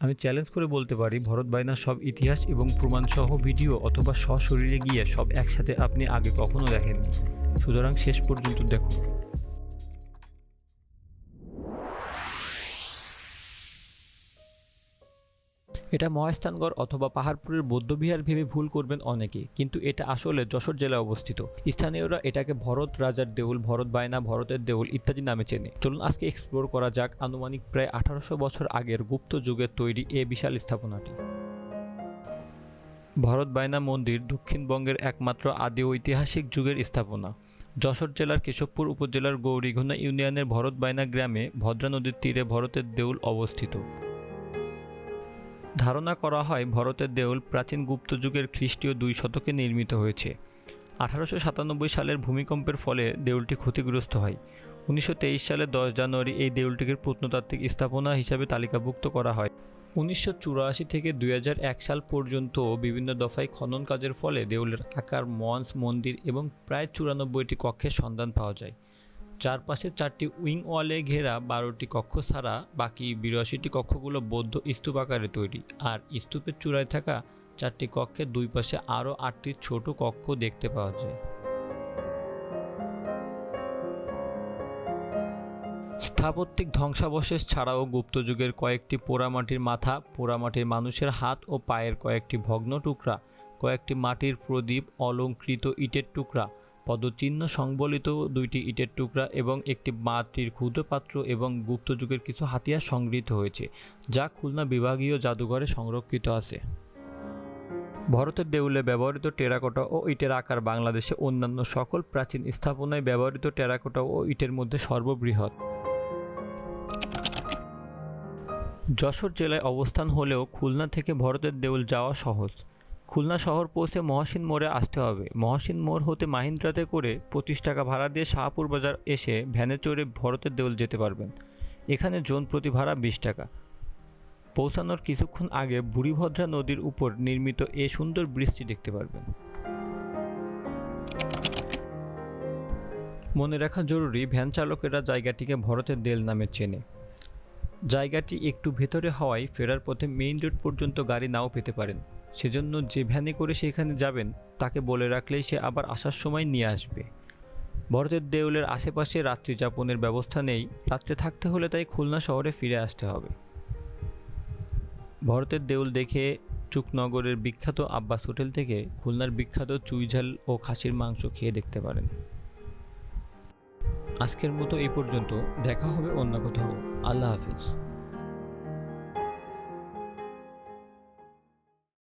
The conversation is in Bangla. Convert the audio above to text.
আমি চ্যালেঞ্জ করে বলতে পারি, ভরত বাইনার সব ইতিহাস এবং প্রমাণসহ ভিডিও অথবা সশরীরে গিয়ে সব একসাথে আপনি আগে কখনো দেখেননি। সুতরাং শেষ পর্যন্ত দেখুন। এটা মহাস্থানগড় অথবা পাহাড়পুরের বৌদ্ধবিহার ভেবে ভুল করবেন অনেকে কিন্তু এটা আসলে যশোর জেলায় অবস্থিত। স্থানীয়রা এটাকে ভরত রাজার দেউল, ভরত বায়না, ভরতের দেউল ইত্যাদি নামে চেনে। চলুন আজকে এক্সপ্লোর করা যাক আনুমানিক প্রায় আঠারোশো বছর আগের গুপ্ত যুগের তৈরি এ বিশাল স্থাপনাটি। ভরত বায়না মন্দির দক্ষিণবঙ্গের একমাত্র আদি ঐতিহাসিক যুগের স্থাপনা। যশোর জেলার কেশবপুর উপজেলার গৌরীঘোনা ইউনিয়নের ভরত বায়না গ্রামে ভদ্রা নদীর তীরে ভরতের দেউল অবস্থিত। ধারণা করা হয় ভরতের দেউল প্রাচীন গুপ্ত যুগের খ্রিস্টীয় দুই শতকে নির্মিত হয়েছে। আঠারোশো সাতানব্বই সালের ভূমিকম্পের ফলে দেউলটি ক্ষতিগ্রস্ত হয়। উনিশশো তেইশ সালের দশ জানুয়ারি এই দেউলটিকে প্রত্নতাত্ত্বিক স্থাপনা হিসাবে তালিকাভুক্ত করা হয়। উনিশশো চুরাশি থেকে দুই হাজার এক সাল পর্যন্ত বিভিন্ন দফায় খনন কাজের ফলে দেউলের আকার, মঞ্চ, মন্দির এবং প্রায় চুরানব্বইটি কক্ষের সন্ধান পাওয়া যায়। চারপাশে চারটি উইং ওয়ালে ঘেরা বারোটি কক্ষ ছাড়া বাকি বিরাশিটি কক্ষগুলো বৌদ্ধ স্তূপ আকারে তৈরি। আর স্তূপের চূড়ায় থাকা চারটি কক্ষের দুই পাশে আরও আটটি ছোট কক্ষ দেখতে পাওয়া যায়। স্থাপত্যিক ধ্বংসাবশেষ ছাড়াও গুপ্তযুগের কয়েকটি পোড়ামাটির মাথা, পোড়ামাটির মানুষের হাত ও পায়ের কয়েকটি ভগ্ন টুকরা, কয়েকটি মাটির প্রদীপ অলঙ্কৃত ইটের টুকরা পদচিহ্ন সংবলিত দুইটি ইটের টুকরা এবং একটি মাটির ক্ষুদ্রপাত্র এবং গুপ্তযুগের কিছু হাতিয়ার সংগৃহীত হয়েছে, যা খুলনা বিভাগীয় জাদুঘরে সংরক্ষিত আছে। ভরতের দেউলে ব্যবহৃত টেরাকোটা ও ইটের আকার বাংলাদেশে অন্যান্য সকল প্রাচীন স্থাপনায় ব্যবহৃত টেরাকোটা ও ইটের মধ্যে সর্ববৃহৎ। যশোর জেলায় অবস্থান হলেও খুলনা থেকে ভরতের দেউল যাওয়া সহজ। খুলনা শহর পৌঁছে মহাসিন মোড়ে আসতে হবে। মহাসিন মোড় হতে মাহিন্দ্রাতে করে পঁচিশ টাকা ভাড়া দিয়ে শাহপুর বাজার এসে ভ্যানে চড়ে ভরতের দেউল যেতে পারবেন। এখানে জন প্রতি ভাড়া বিশ টাকা। পৌঁছানোর কিছুক্ষণ আগে বুড়িভদ্রা নদীর উপর নির্মিত এ সুন্দর বৃষ্টি দেখতে পারবেন। মনে রাখা জরুরি, ভ্যান চালকেরা জায়গাটিকে ভরতের দেল নামে চেনে। জায়গাটি একটু ভেতরে হওয়ায় ফেরার পথে মেইন রোড পর্যন্ত গাড়ি নাও পেতে পারেন। সেজন্য যে ভ্যানে করে সেখানে যাবেন, তাকে বলে রাখলেই সে আবার আসার সময় নিয়ে আসবে। ভরতের দেউলের আশেপাশে রাত্রি যাপনের ব্যবস্থা নেই, রাত্রে থাকতে হলে তাই খুলনা শহরে ফিরে আসতে হবে। ভরতের দেউল দেখে চুকনগরের বিখ্যাত আব্বাস হোটেল থেকে খুলনার বিখ্যাত চুইঝাল ও খাসির মাংস খেয়ে দেখতে পারেন। আজকের মতো এই পর্যন্ত, দেখা হবে অন্য কোথাও। আল্লাহ হাফিজ।